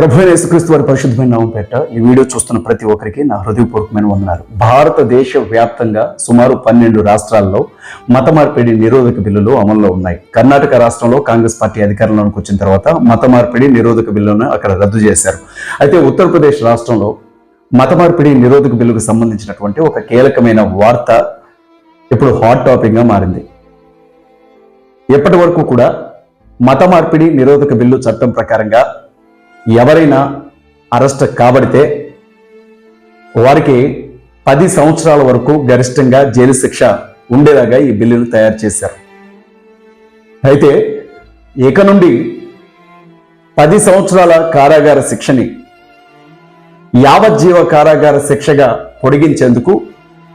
ప్రభు యేసుక్రీస్తు వారి పరిశుద్ధమైన నామం ఈ వీడియో చూస్తున్న ప్రతి ఒక్కరికి నా హృదయపూర్వకమైన వందనాలు. భారతదేశ వ్యాప్తంగా సుమారు పన్నెండు రాష్ట్రాల్లో మత మార్పిడి నిరోధక బిల్లులు అమల్లో ఉన్నాయి. కర్ణాటక రాష్ట్రంలో కాంగ్రెస్ పార్టీ అధికారంలోకి వచ్చిన తర్వాత మత మార్పిడి నిరోధక బిల్లును అక్కడ రద్దు చేశారు. అయితే ఉత్తరప్రదేశ్ రాష్ట్రంలో మత మార్పిడి నిరోధక బిల్లుకు సంబంధించినటువంటి ఒక కీలకమైన వార్త ఇప్పుడు హాట్ టాపిక్గా మారింది. ఎప్పటి వరకు కూడా మత మార్పిడి నిరోధక బిల్లు చట్టం ప్రకారంగా ఎవరైనా అరెస్ట్ కాబడితే వారికి పది సంవత్సరాల వరకు గరిష్టంగా జైలు శిక్ష ఉండేలాగా ఈ బిల్లును తయారు చేశారు. అయితే ఇక నుండి పది సంవత్సరాల కారాగార శిక్షని యావజ్జీవ కారాగార శిక్షగా పొడిగించేందుకు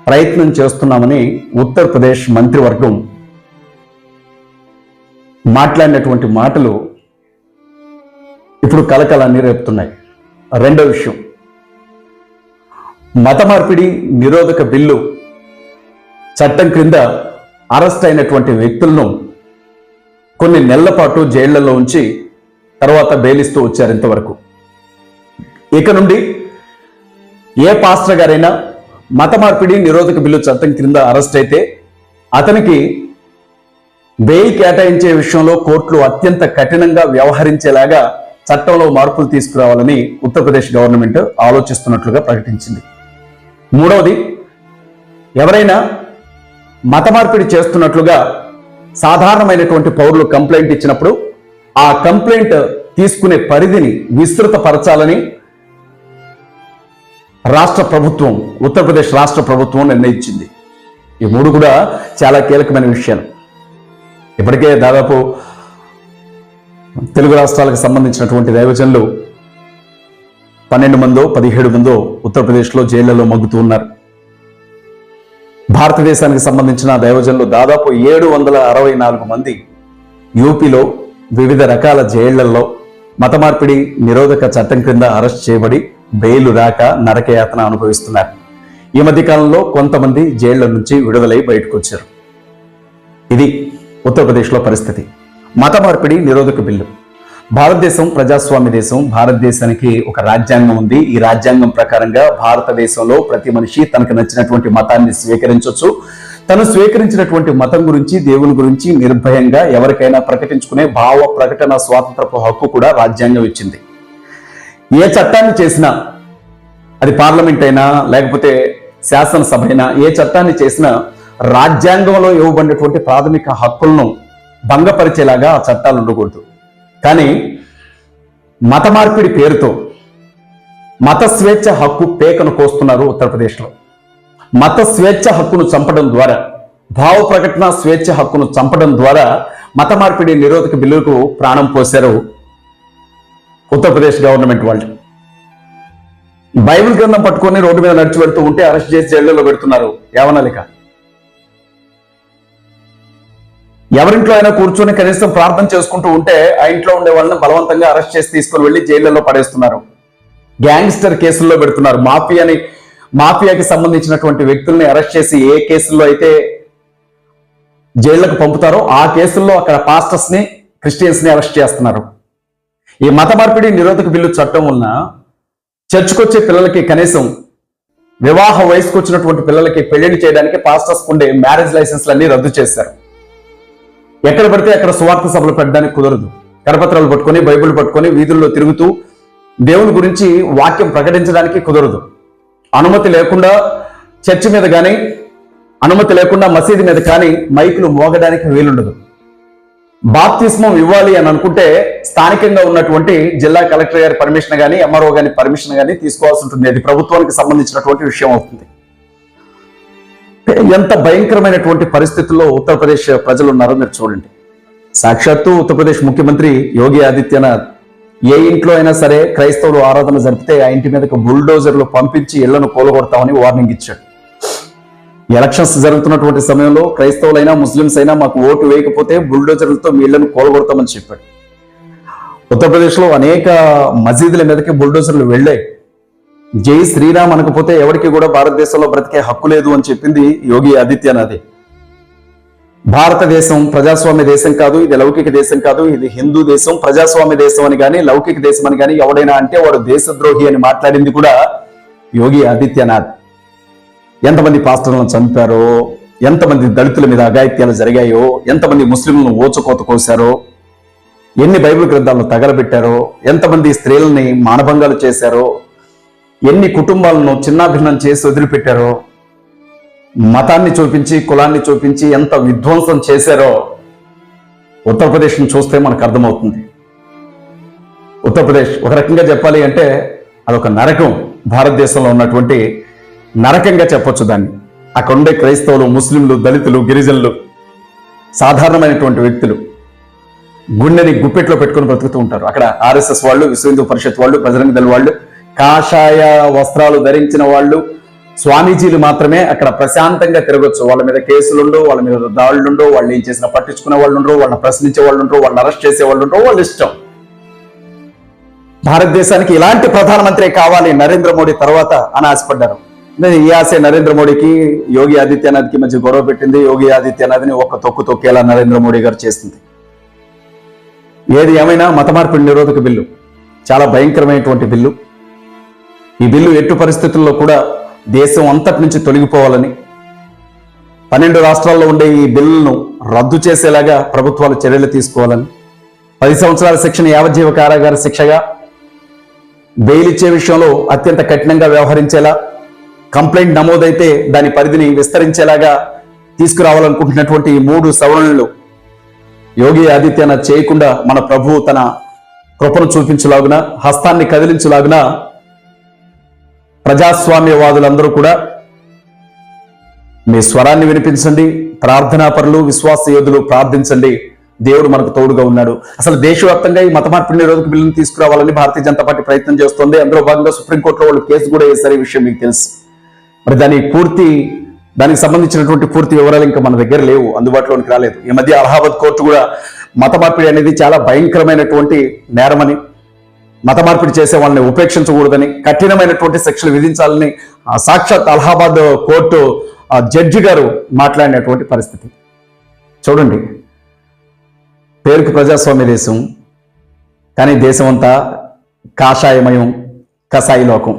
ప్రయత్నం చేస్తున్నామని ఉత్తరప్రదేశ్ మంత్రివర్గం మాట్లాడినటువంటి మాటలు ఇప్పుడు కలకలాన్ని రేపుతున్నాయి. రెండో విషయం. మత మార్పిడి నిరోధక బిల్లు చట్టం క్రింద అరెస్ట్ అయినటువంటి వ్యక్తులను కొన్ని నెలల పాటు జైళ్ళలో ఉంచి తర్వాత బెయిలిస్తూ వచ్చారు ఇంతవరకు. ఇక నుండి ఏ పాస్టర్ గారైనా మత మార్పిడి నిరోధక బిల్లు చట్టం క్రింద అరెస్ట్ అయితే అతనికి బెయిల్ కేటాయించే విషయంలో కోర్టులు అత్యంత కఠినంగా వ్యవహరించేలాగా చట్టంలో మార్పులు తీసుకురావాలని ఉత్తరప్రదేశ్ గవర్నమెంట్ ఆలోచిస్తున్నట్లుగా ప్రకటించింది. మూడవది ఎవరైనా మత మార్పిడి చేస్తున్నట్లుగా సాధారణమైనటువంటి పౌరులు కంప్లైంట్ ఇచ్చినప్పుడు ఆ కంప్లైంట్ తీసుకునే పరిధిని విస్తృతపరచాలని రాష్ట్ర ప్రభుత్వం ఉత్తరప్రదేశ్ రాష్ట్ర ప్రభుత్వం నిర్ణయించింది. ఈ మూడు కూడా చాలా కీలకమైన విషయాలు. ఇప్పటికే దాదాపు తెలుగు రాష్ట్రాలకు సంబంధించినటువంటి దైవజనులు పన్నెండు మందో పదిహేడు మందో ఉత్తరప్రదేశ్లో జైళ్ళలో మగ్గుతూ ఉన్నారు. భారతదేశానికి సంబంధించిన దైవజనులు దాదాపు ఏడు వందల అరవై నాలుగు మంది యూపీలో వివిధ రకాల జైళ్ళలో మత మార్పిడి నిరోధక చట్టం క్రింద అరెస్ట్ చేయబడి బెయిలు రాక నరకయాతన అనుభవిస్తున్నారు. ఈ మధ్య కాలంలో కొంతమంది జైళ్ళ నుంచి విడుదలై బయటకు వచ్చారు ఇది ఉత్తరప్రదేశ్లో పరిస్థితి. మత మార్పిడి నిరోధక బిల్లు. భారతదేశం ప్రజాస్వామ్య దేశం భారతదేశానికి ఒక రాజ్యాంగం ఉంది. ఈ రాజ్యాంగం ప్రకారంగా భారతదేశంలో ప్రతి మనిషి తనకు నచ్చినటువంటి మతాన్ని స్వీకరించవచ్చు తను స్వీకరించినటువంటి మతం గురించి దేవుని గురించి నిర్భయంగా ఎవరికైనా ప్రకటించుకునే భావ ప్రకటన స్వాతంత్రపు హక్కు కూడా రాజ్యాంగం ఇచ్చింది. ఏ చట్టాన్ని చేసినా అది పార్లమెంట్ అయినా లేకపోతే శాసనసభ అయినా ఏ చట్టాన్ని చేసినా రాజ్యాంగంలో ఇవ్వబడినటువంటి ప్రాథమిక హక్కులను భంగపరిచేలాగా ఆ చట్టాలు ఉండకూడదు. కానీ మత మార్పిడి పేరుతో మత స్వేచ్ఛ హక్కు పేకను కోస్తున్నారు ఉత్తరప్రదేశ్లో. మత స్వేచ్ఛ హక్కును చంపడం ద్వారా భావ ప్రకటన స్వేచ్ఛ హక్కును చంపడం ద్వారా మత మార్పిడి నిరోధక బిల్లుకు ప్రాణం పోశారు ఉత్తరప్రదేశ్ గవర్నమెంట్ వాళ్ళు. బైబిల్ గ్రంథం పట్టుకొని రోడ్డు మీద నడిచి పెడుతూ ఉంటే అరెస్ట్ చేసి జైల్లో పెడుతున్నారు ఏమనాలిక ఎవరింట్లో అయినా కూర్చొని కనీసం ప్రార్థన చేసుకుంటూ ఉంటే ఆ ఇంట్లో ఉండే వాళ్ళని బలవంతంగా అరెస్ట్ చేసి తీసుకుని వెళ్ళి జైళ్ళలో పడేస్తున్నారు. గ్యాంగ్స్టర్ కేసుల్లో పెడుతున్నారు. మాఫియాని మాఫియాకి సంబంధించినటువంటి వ్యక్తుల్ని అరెస్ట్ చేసి ఏ కేసుల్లో అయితే జైళ్ళకు పంపుతారో ఆ కేసుల్లో అక్కడ పాస్టర్స్ని క్రిస్టియన్స్ని అరెస్ట్ చేస్తున్నారు. ఈ మత మార్పిడి నిరోధక బిల్లు చట్టం ఉన్న చర్చ్కొచ్చే పిల్లలకి కనీసం వివాహ వయసుకు వచ్చినటువంటి పిల్లలకి పెళ్ళిళ్ళు చేయడానికి పాస్టర్స్ ఉండే మ్యారేజ్ లైసెన్స్లన్నీ రద్దు చేశారు. ఎక్కడ పడితే అక్కడ సువార్త సభలు పెట్టడానికి కుదరదు. కరపత్రాలు పట్టుకొని బైబిల్ పట్టుకొని వీధుల్లో తిరుగుతూ దేవుని గురించి వాక్యం ప్రకటించడానికి కుదరదు. అనుమతి లేకుండా చర్చి మీద కానీ అనుమతి లేకుండా మసీదు మీద కానీ మైకులు మోగడానికి వీలుండదు. బాప్తిస్మం ఇవ్వాలి అని అనుకుంటే స్థానికంగా ఉన్నటువంటి జిల్లా కలెక్టర్ గారి పర్మిషన్ కానీ ఎంఆర్ఓ గారి పర్మిషన్ కానీ తీసుకోవాల్సి ఉంటుంది. అది ప్రభుత్వానికి సంబంధించినటువంటి విషయం అవుతుంది. ఎంత భయంకరమైనటువంటి పరిస్థితుల్లో ఉత్తరప్రదేశ్ ప్రజలు ఉన్నారో మీరు చూడండి. సాక్షాత్తు ఉత్తరప్రదేశ్ ముఖ్యమంత్రి యోగి ఆదిత్యనాథ్ ఏ ఇంట్లో అయినా సరే క్రైస్తవులు ఆరాధన జరిపితే ఆ ఇంటి మీదకి బుల్డోజర్లు పంపించి ఇళ్ళను కూలగొడతామని వార్నింగ్ ఇచ్చాడు. ఎలక్షన్స్ జరుగుతున్నటువంటి సమయంలో క్రైస్తవులైనా ముస్లింస్ అయినా మాకు ఓటు వేయకపోతే బుల్డోజర్లతో మీ ఇళ్ళను కూలగొడతామని చెప్పాడు. ఉత్తరప్రదేశ్లో అనేక మసీదుల మీదకి బుల్డోజర్లు వెళ్ళాయి. జై శ్రీరామ్ అనకపోతే ఎవరికి కూడా భారతదేశంలో బ్రతికే హక్కు లేదు అని చెప్పింది యోగి ఆదిత్యనాథ్. భారతదేశం ప్రజాస్వామ్య దేశం కాదు ఇది లౌకిక దేశం కాదు ఇది హిందూ దేశం ప్రజాస్వామ్య దేశం అని కానీ లౌకిక దేశం అని కానీ ఎవడైనా అంటే వాడు దేశద్రోహి అని మాట్లాడింది కూడా యోగి ఆదిత్యనాథ్. ఎంతమంది పాస్టర్లను చంపారో ఎంతమంది దళితుల మీద అఘాయిత్యాలు జరిగాయో ఎంతమంది ముస్లింలను ఓచుకోత కోశారో ఎన్ని బైబిల్ గ్రంథాలను తగలబెట్టారో ఎంతమంది స్త్రీలని మానభంగాలు చేశారో ఎన్ని కుటుంబాలను చిన్నాభిన్నం చేసి వదిలిపెట్టారో మతాన్ని చూపించి కులాన్ని చూపించి ఎంత విధ్వంసం చేశారో ఉత్తరప్రదేశ్ను చూస్తే మనకు అర్థమవుతుంది. ఉత్తరప్రదేశ్ ఒక రకంగా చెప్పాలి అంటే అదొక నరకం భారతదేశంలో ఉన్నటువంటి నరకంగా చెప్పొచ్చు దాన్ని. అక్కడ ఉండే క్రైస్తవులు ముస్లింలు దళితులు గిరిజనులు సాధారణమైనటువంటి వ్యక్తులు గుండెని గుప్పెట్లో పెట్టుకొని బ్రతుకుతూ ఉంటారు. అక్కడ ఆర్ఎస్ఎస్ వాళ్ళు విశ్వ హిందూ పరిషత్ వాళ్ళు బజరంగ దళ వాళ్ళు కాషాయ వస్త్రాలు ధరించిన వాళ్ళు స్వామీజీలు మాత్రమే అక్కడ ప్రశాంతంగా తిరగొచ్చు. వాళ్ళ మీద కేసులుండో వాళ్ళ మీద దాడులుండో వాళ్ళు ఏం చేసినా పట్టించుకునే వాళ్ళు ఉండరు వాళ్ళని ప్రశ్నించే వాళ్ళు ఉండరు వాళ్ళని అరెస్ట్ చేసే వాళ్ళు ఉండరు వాళ్ళ ఇష్టం. భారతదేశానికి ఇలాంటి ప్రధానమంత్రి కావాలి నరేంద్ర మోడీ తర్వాత అని ఆశపడ్డారు. నేను ఈ ఆశ నరేంద్ర మోడీకి యోగి ఆదిత్యనాథ్కి మధ్య గొడవ పెట్టింది. యోగి ఆదిత్యనాథ్ని ఒక్క తొక్కు తొక్కేలా నరేంద్ర మోడీ గారు చేస్తుంది. ఏది ఏమైనా మత మార్పిడి నిరోధక బిల్లు చాలా భయంకరమైనటువంటి బిల్లు. ఈ బిల్లు ఎట్టు పరిస్థితుల్లో కూడా దేశం అంతటి నుంచి తొలగిపోవాలని పన్నెండు రాష్ట్రాల్లో ఉండే ఈ బిల్లును రద్దు చేసేలాగా ప్రభుత్వాలు చర్యలు తీసుకోవాలని పది సంవత్సరాల శిక్షణ యావజ్జీవ కారాగార శిక్షగా బెయిల్ ఇచ్చే విషయంలో అత్యంత కఠినంగా వ్యవహరించేలా కంప్లైంట్ నమోదైతే దాని పరిధిని విస్తరించేలాగా తీసుకురావాలనుకుంటున్నటువంటి ఈ మూడు సవరణలు యోగి ఆదిత్యనాథ్ చేయకుండా మన ప్రభువు తన కృపను చూపించులాగున హస్తాన్ని కదిలించులాగున ప్రజాస్వామ్యవాదులందరూ కూడా మీ స్వరాన్ని వినిపించండి ప్రార్థనా పరులు విశ్వాస యోధులు ప్రార్థించండి. దేవుడు మనకు తోడుగా ఉన్నాడు. అసలు దేశవ్యాప్తంగా ఈ మత మార్పిడి నిరోధక బిల్లును తీసుకురావాలని భారతీయ జనతా పార్టీ ప్రయత్నం చేస్తోంది. అందులో భాగంగా సుప్రీంకోర్టులో వాళ్ళు కేసు కూడా వేశారు. ఈ విషయం మీకు తెలుసు. మరి దాని పూర్తి దానికి సంబంధించినటువంటి పూర్తి వివరాలు ఇంకా మన దగ్గర లేవు. అందుబాటులోనికి రాలేదు. ఈ మధ్య అలహాబాద్ కోర్టు కూడా మత మార్పిడి అనేది చాలా భయంకరమైనటువంటి నేరమని మత మార్పిడి చేసే వాళ్ళని ఉపేక్షించకూడదని కఠినమైనటువంటి శిక్షలు విధించాలని సాక్షాత్ అలహాబాద్ కోర్టు జడ్జి గారు మాట్లాడినటువంటి పరిస్థితి. చూడండి పేరుకు ప్రజాస్వామ్య దేశం కానీ దేశం అంతా కాషాయమయం కసాయి లోకం